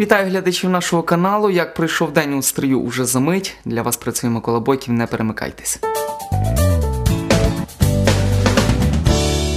Вітаю глядачів нашого каналу. Як пройшов день у стрію уже за мить. Для вас працює Микола Бойків, не перемикайтесь.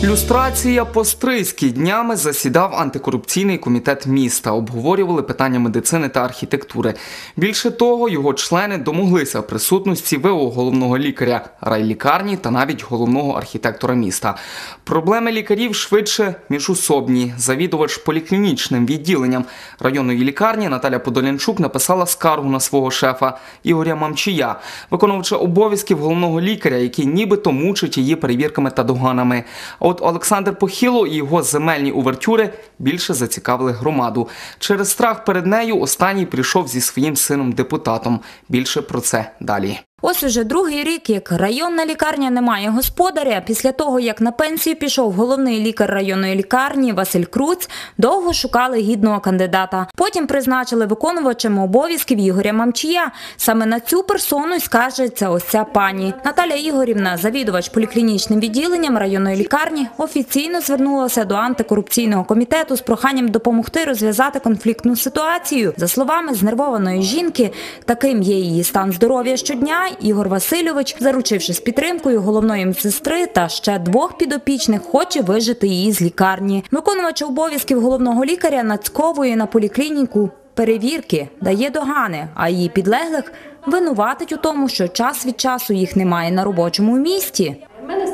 Люстрація по Стрийській днями засідав антикорупційний комітет міста. Обговорювали питання медицини та архітектури. Більше того, його члени домоглися присутності ВО головного лікаря райлікарні та навіть головного архітектора міста. Проблеми лікарів швидше міжусобні. Завідувач поліклінічним відділенням районної лікарні Наталя Подолянчук написала скаргу на свого шефа Ігоря Мамчія, виконувача обов'язків головного лікаря, який нібито мучить її перевірками та доганами. От Олександр Похіло і його земельні увертюри більше зацікавили громаду. Через страх перед нею останній прийшов зі своїм сином депутатом. Більше про це далі. Ось уже другий рік, як районна лікарня не має господаря. Після того, як на пенсію пішов головний лікар районної лікарні Василь Круц, довго шукали гідного кандидата. Потім призначили виконувачем обов'язків Ігоря Мамчія. Саме на цю персону скаржиться ось ця пані. Наталя Ігорівна, завідувач поліклінічним відділенням районної лікарні, офіційно звернулася до антикорупційного комітету з проханням допомогти розв'язати конфліктну ситуацію. За словами знервованої жінки, таким є її стан здоров'я щодня. Ігор Васильович, заручившись підтримкою головної медсестри та ще двох підопічних, хоче вижити її з лікарні. Виконувач обов'язків головного лікаря нацьковує на поліклініку перевірки, дає догани, а її підлеглих винуватить у тому, що час від часу їх немає на робочому місці.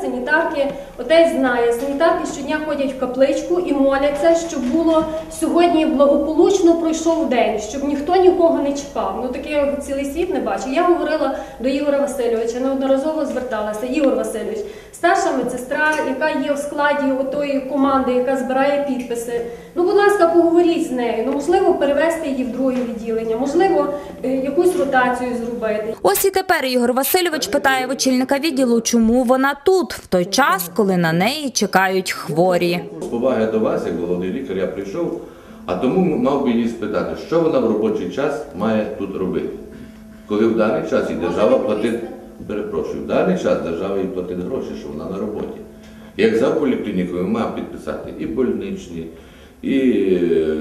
Санітарки, отець знає, санітарки щодня ходять в капличку і моляться, щоб було сьогодні благополучно пройшов день, щоб ніхто нікого не чіпав. Ну таке цілий світ не бачив. Я говорила до Ігоря Васильовича, неодноразово зверталася. Ігор Васильович, старша медсестра, яка є в складі отої команди, яка збирає підписи. Ну, будь ласка, поговоріть з нею. Ну, можливо, перевести її в друге відділення, можливо, е, якусь ротацію зробити. Ось і тепер Ігор Васильович питає очільника відділу, чому вона тут, в той час, коли на неї чекають хворі. З поваги до вас, як головний лікар, я прийшов, а тому мав би її спитати, що вона в робочий час має тут робити. Коли в даний час і держава платить, перепрошую, в даний час держава їй платить гроші, що вона на роботі. Як за поліклінікою мав підписати і больничні, і е,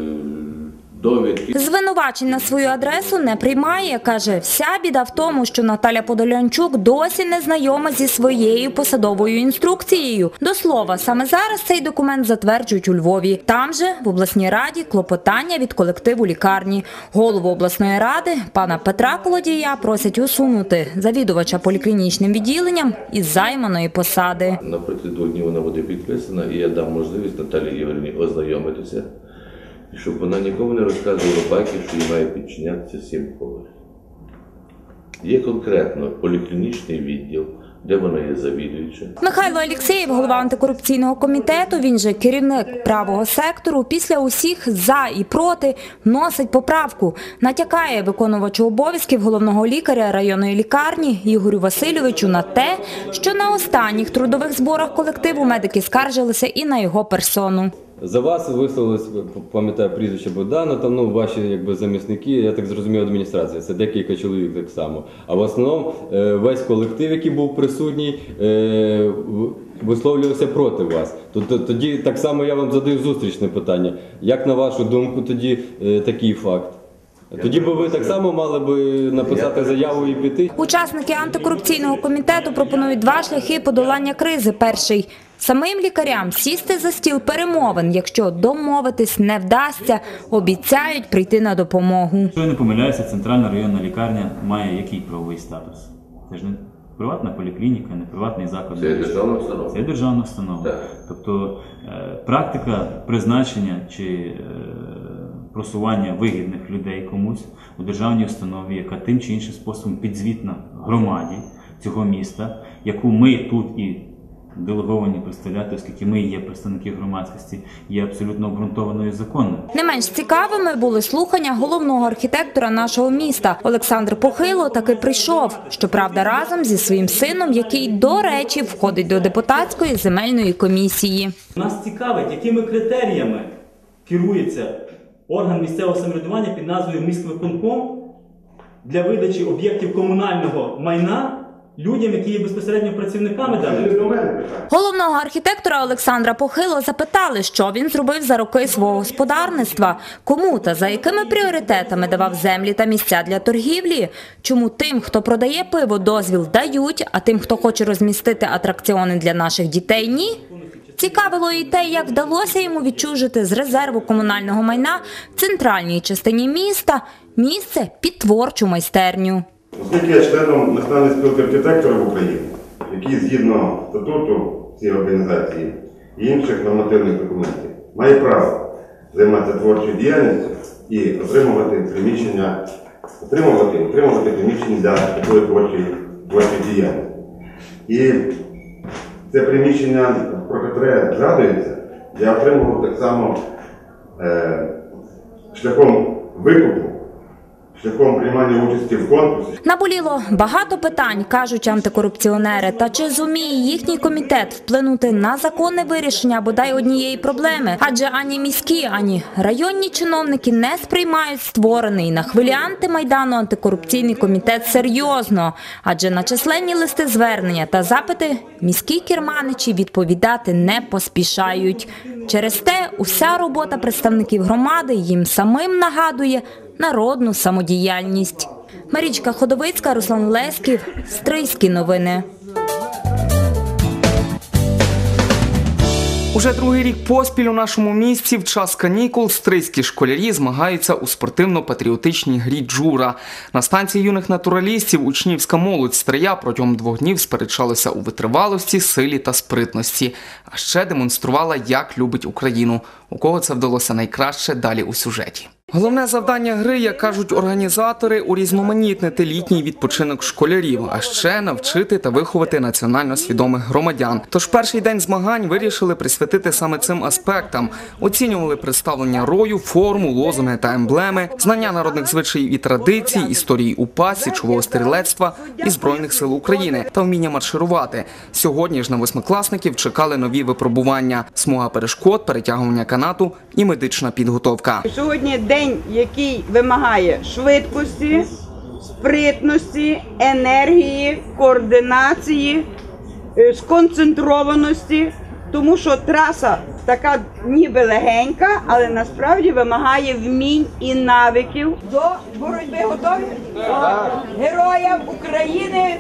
довідки. Звинувачень на свою адресу не приймає. Каже, вся біда в тому, що Наталя Подолянчук досі не знайома зі своєю посадовою інструкцією. До слова, саме зараз цей документ затверджують у Львові. Там же в обласній раді клопотання від колективу лікарні. Голову обласної ради пана Петра Колодія просять усунути завідувача поліклінічним відділенням із займаної посади. Наприклад, днів вона буде підписана, і я дам можливість Наталії Ігорівні ознайомитися, і щоб вона нікому не розказувала байки, що їй має підчинятися сім поверхів. Є конкретно поліклінічний відділ, де вона є завідуюча. Михайло Алєксєєв, голова антикорупційного комітету, він же керівник правого сектору, після усіх за і проти вносить поправку. Натякає виконувачу обов'язків головного лікаря районної лікарні Ігорю Васильовичу на те, що на останніх трудових зборах колективу медики скаржилися і на його персону. За вас висловились, пам'ятаю прізвище Богдана, там ну ваші якби замісники, я так зрозумів, адміністрація. Це декілька чоловік так само. А в основному е, весь колектив, який був присутній, е, висловлювався проти вас. Тобто тоді так само я вам задаю зустрічне питання. Як на вашу думку, тоді е, такий факт? Тоді би ви так само мали би написати заяву і піти. Учасники антикорупційного комітету пропонують два шляхи подолання кризи. Перший самим лікарям сісти за стіл перемовин. Якщо домовитись не вдасться, обіцяють прийти на допомогу. Якщо я не помиляюся, центральна районна лікарня має який правовий статус? Це ж не приватна поліклініка, не приватний заклад. Це державна установа. Це державна установа. Так. Тобто е, практика призначення чи е, просування вигідних людей комусь у державній установі, яка тим чи іншим способом підзвітна громаді цього міста, яку ми тут і делеговані представляти, оскільки ми є представники громадськості, є абсолютно обґрунтованою і законною. Не менш цікавими були слухання головного архітектора нашого міста. Олександр Похило таки прийшов. Щоправда, разом зі своїм сином, який, до речі, входить до депутатської земельної комісії. Нас цікавить, якими критеріями керується орган місцевого самоврядування під назвою міськвиконком для видачі об'єктів комунального майна людям, які є безпосередньо працівниками даної Головного архітектора Олександра Похило запитали, що він зробив за роки свого господарництва, кому та за якими пріоритетами давав землі та місця для торгівлі, чому тим, хто продає пиво, дозвіл дають, а тим, хто хоче розмістити атракціони для наших дітей, ні. Цікавило і те, як вдалося йому відчужити з резерву комунального майна в центральній частині міста місце під творчу майстерню. Оскільки я членом Національної спілки архітекторів України, який згідно статуту цієї організації і інших нормативних документів має право займатися творчою діяльністю і отримувати приміщення, отримувати, отримувати приміщення для такої творчої, творчої діяльності. І це приміщення, про яке згадується, я отримував так само е, шляхом викупу, шляхом приймання участі в конкурсі. Наболіло багато питань, кажуть антикорупціонери. Та чи зуміє їхній комітет вплинути на законне вирішення бодай однієї проблеми? Адже ані міські, ані районні чиновники не сприймають створений на хвилі антимайдану антикорупційний комітет серйозно. Адже на численні листи звернення та запити міські керманичі відповідати не поспішають. Через те уся робота представників громади їм самим нагадує народну самодіяльність. Марічка Ходовицька, Руслан Лесків, Стрийські новини. Уже другий рік поспіль у нашому місті в час канікул стрийські школярі змагаються у спортивно-патріотичній грі Джура. На станції юних натуралістів учнівська молодь Стрия протягом двох днів сперечалася у витривалості, силі та спритності, а ще демонструвала, як любить Україну. У кого це вдалося найкраще далі у сюжеті. Головне завдання гри, як кажуть організатори, урізноманітнити літній відпочинок школярів, а ще навчити та виховати національно свідомих громадян. Тож перший день змагань вирішили присвятити саме цим аспектам. Оцінювали представлення рою, форму, лозунги та емблеми, знання народних звичаїв і традицій, історії УПА, січового стрілецтва і збройних сил України та вміння марширувати. Сьогодні ж на восьмикласників чекали нові випробування: смуга перешкод, перетягування канату і медична підготовка. Сьогодні день, який вимагає швидкості, спритності, енергії, координації, е, сконцентрованості, тому що траса така ніби легенька, але насправді вимагає вмінь і навиків. До боротьби готові? Героям України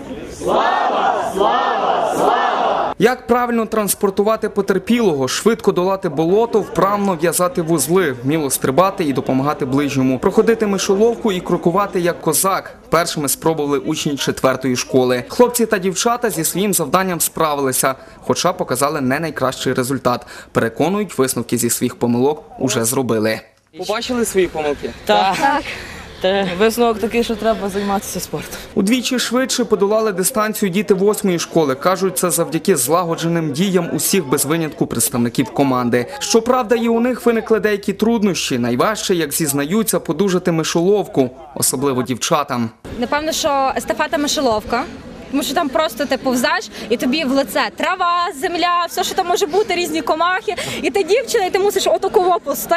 Як правильно транспортувати потерпілого, швидко долати болото, вправно в'язати вузли, вміло стрибати і допомагати ближньому, проходити мишоловку і крокувати як козак. Першими спробували учні четвертої школи. Хлопці та дівчата зі своїм завданням справилися, хоча показали не найкращий результат. Переконують, висновки зі своїх помилок уже зробили. Побачили свої помилки? Так. Та висновок такий, що треба займатися спортом. Удвічі швидше подолали дистанцію діти восьмої школи. кажуть, це завдяки злагодженим діям усіх без винятку представників команди. Щоправда, і у них виникли деякі труднощі. Найважче, як зізнаються, подужати мишоловку, особливо дівчатам. Напевно, що естафета мишеловка. Тому що там просто ти повзаєш і тобі в лице трава, земля, все, що там може бути, різні комахи. І ти дівчина, і ти мусиш отаково пусти.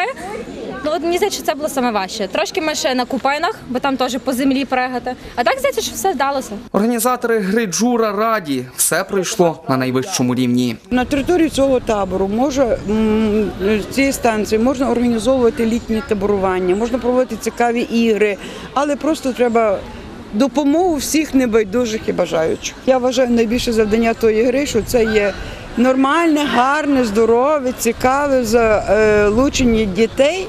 Ну от мені здається, що це було саме важче. Трошки ми ще на купинах, бо там теж по землі пригати. А так здається, що все вдалося. Організатори гри Джура раді. Все пройшло на найвищому рівні. На території цього табору може цієї станції можна організовувати літні таборування, можна проводити цікаві ігри, але просто треба допомогу всіх небайдужих і бажаючих. Я вважаю найбільше завдання тої гри, що це є нормальне, гарне, здорове, цікаве залучення дітей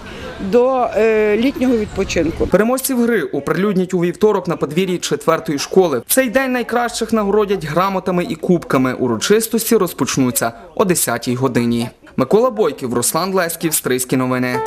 до е, літнього відпочинку. Переможців гри оприлюднять у вівторок на подвір'ї четвертої школи. В цей день найкращих нагородять грамотами і кубками. Урочистості розпочнуться о 10-й годині. Микола Бойків, Руслан Лесків, Стрийські новини.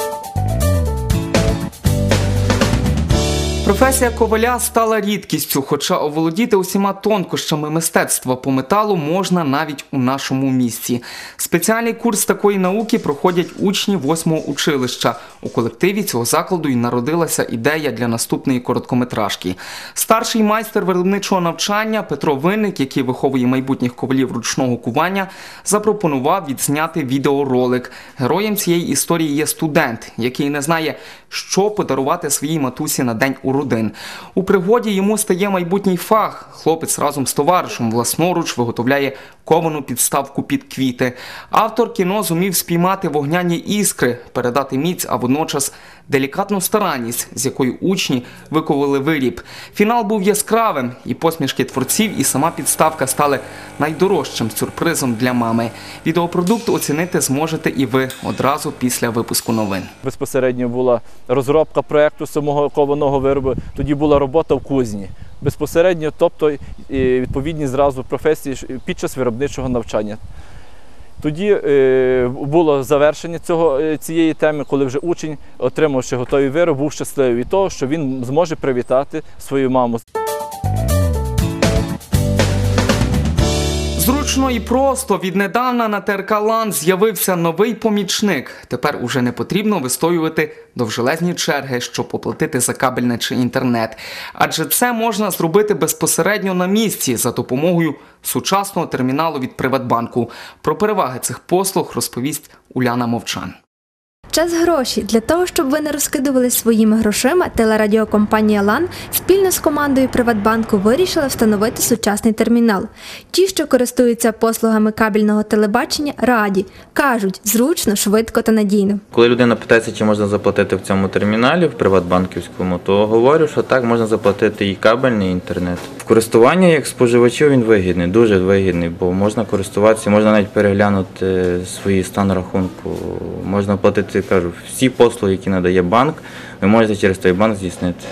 Професія коваля стала рідкістю, хоча оволодіти усіма тонкощами мистецтва по металу можна навіть у нашому місті. Спеціальний курс такої науки проходять учні восьмого училища. У колективі цього закладу й народилася ідея для наступної короткометражки. Старший майстер виробничого навчання Петро Винник, який виховує майбутніх ковалів ручного кування, запропонував відзняти відеоролик. Героєм цієї історії є студент, який не знає, що подарувати своїй матусі на день у родин. У пригоді йому стає майбутній фах. Хлопець разом з товаришем власноруч виготовляє ковану підставку під квіти. Автор кіно зумів спіймати вогняні іскри, передати міць, а водночас делікатну старанність, з якою учні виковали виріб. Фінал був яскравим, і посмішки творців, і сама підставка стали найдорожчим сюрпризом для мами. Відеопродукт оцінити зможете і ви одразу після випуску новин. Безпосередньо була розробка проєкту самого кованого виробу, тоді була робота в кузні. Безпосередньо, тобто відповідні зразу професії під час виробничого навчання. Тоді е, було завершення цього, е, цієї теми, коли вже учень, отримавши готовий вироб, був щасливий від того, що він зможе привітати свою маму. Зручно і просто віднедавна на ТРК Лан з'явився новий помічник. Тепер уже не потрібно вистоювати довжелезні черги, щоб оплатити за кабельне чи інтернет. Адже це можна зробити безпосередньо на місці за допомогою сучасного терміналу від Приватбанку. Про переваги цих послуг розповість Уляна Мовчан. Час гроші для того, щоб ви не розкидували своїми грошима, телерадіокомпанія Лан спільно з командою Приватбанку вирішила встановити сучасний термінал. Ті, що користуються послугами кабельного телебачення, раді кажуть зручно, швидко та надійно. Коли людина питається, чи можна заплатити в цьому терміналі, в Приватбанківському, то говорю, що так, можна заплатити і кабельний інтернет. В користуванні як споживачу він вигідний, дуже вигідний, бо можна користуватися, можна навіть переглянути свій стан рахунку, можна платити, кажу, всі послуги, які надає банк, ви можете через той банк здійснити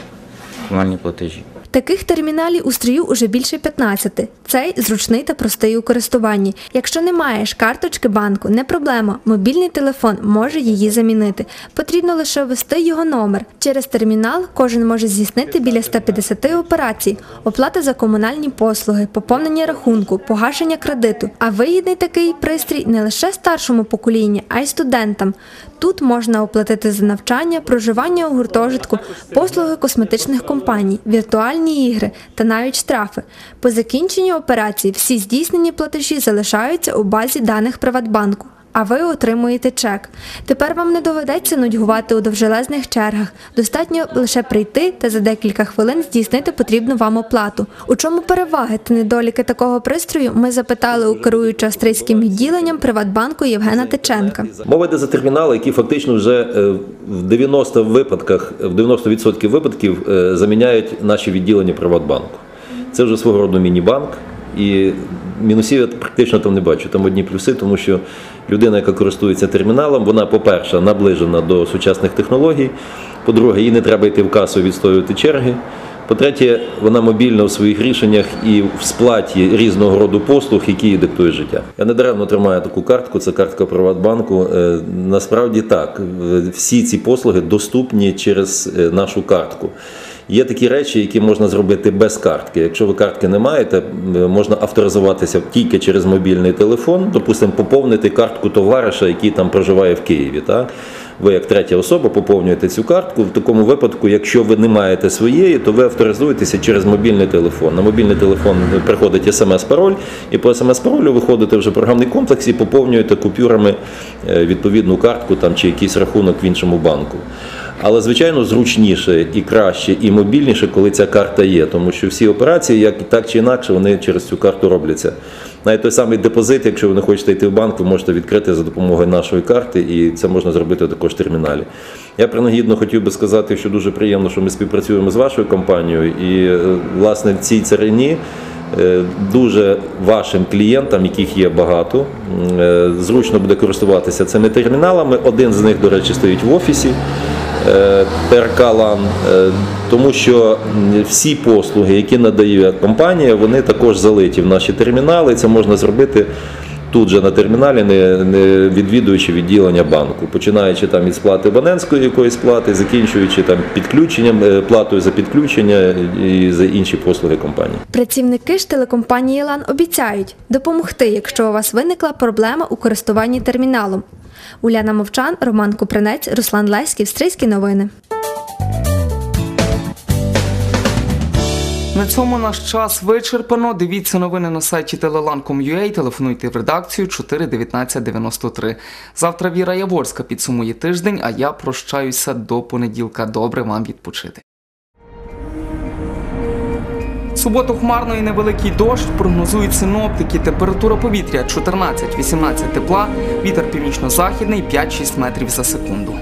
комунальні платежі. Таких терміналів у стрію уже більше 15. Цей зручний та простий у користуванні. Якщо не маєш карточки банку, не проблема. Мобільний телефон може її замінити. Потрібно лише ввести його номер. Через термінал кожен може здійснити біля 150 операцій, оплата за комунальні послуги, поповнення рахунку, погашення кредиту. А вигідний такий пристрій не лише старшому поколінню, а й студентам. Тут можна оплатити за навчання, проживання у гуртожитку, послуги косметичних компаній, віртуальні ігри та навіть штрафи. По закінченню операції всі здійснені платежі залишаються у базі даних Приватбанку. А ви отримуєте чек. Тепер вам не доведеться нудьгувати у довжелезних чергах. Достатньо лише прийти та за декілька хвилин здійснити потрібну вам оплату. У чому переваги та недоліки такого пристрою? Ми запитали у керуючого австрійським відділенням Приватбанку Євгена Тиченка. Мова йде за термінали, які фактично вже е, в 90 випадках, в 90% випадків е, заміняють наші відділення Приватбанку. Це вже свого роду міні-банк. І мінусів я практично там не бачу. Там одні плюси, тому що людина, яка користується терміналом, вона, по-перше, наближена до сучасних технологій. По-друге, їй не треба йти в касу відстоювати черги. По-третє, вона мобільна в своїх рішеннях і в сплаті різного роду послуг, які їй диктує життя. Я недаремно тримаю таку картку, це картка Приватбанку. Е, Насправді так, е, всі ці послуги доступні через е, нашу картку. Є такі речі, які можна зробити без картки. Якщо ви картки не маєте, е, можна авторизуватися тільки через мобільний телефон, допустимо, поповнити картку товариша, який там проживає в Києві. Так? Ви як третя особа поповнюєте цю картку. В такому випадку, якщо ви не маєте своєї, то ви авторизуєтеся через мобільний телефон. На мобільний телефон приходить смс-пароль, і по смс-паролю виходите вже в програмний комплекс і поповнюєте купюрами е, відповідну картку там, чи якийсь рахунок в іншому банку. Але, звичайно, зручніше і краще, і мобільніше, коли ця карта є, тому що всі операції, як так чи інакше, вони через цю карту робляться. Навіть той самий депозит, якщо ви не хочете йти в банк, ви можете відкрити за допомогою нашої карти, і це можна зробити також в терміналі. Я принагідно хотів би сказати, що дуже приємно, що ми співпрацюємо з вашою компанією, і е, власне в цій царині. е, Дуже вашим клієнтам, яких є багато, е, зручно буде користуватися цими терміналами. Один з них, до речі, стоїть в офісі. Е, ТРК «Лан», е, тому що всі послуги, які надає компанія, вони також залиті в наші термінали. Це можна зробити тут же на терміналі, не, не відвідуючи відділення банку, починаючи там від сплати абонентської якоїсь плати, закінчуючи там підключенням, е, платою за підключення і за інші послуги компанії. Працівники ж телекомпанії Лан обіцяють допомогти, якщо у вас виникла проблема у користуванні терміналом. Уляна Мовчан, Роман Купринець, Руслан Леськів, Стрийські новини. На цьому наш час вичерпано. Дивіться новини на сайті telelan.com.ua, телефонуйте в редакцію 41993. Завтра Віра Яворська підсумує тиждень, а я прощаюся до понеділка. Добре вам відпочити. Суботу хмарно і невеликий дощ прогнозують синоптики. Температура повітря 14-18 тепла, вітер північно-західний 5-6 метрів за секунду.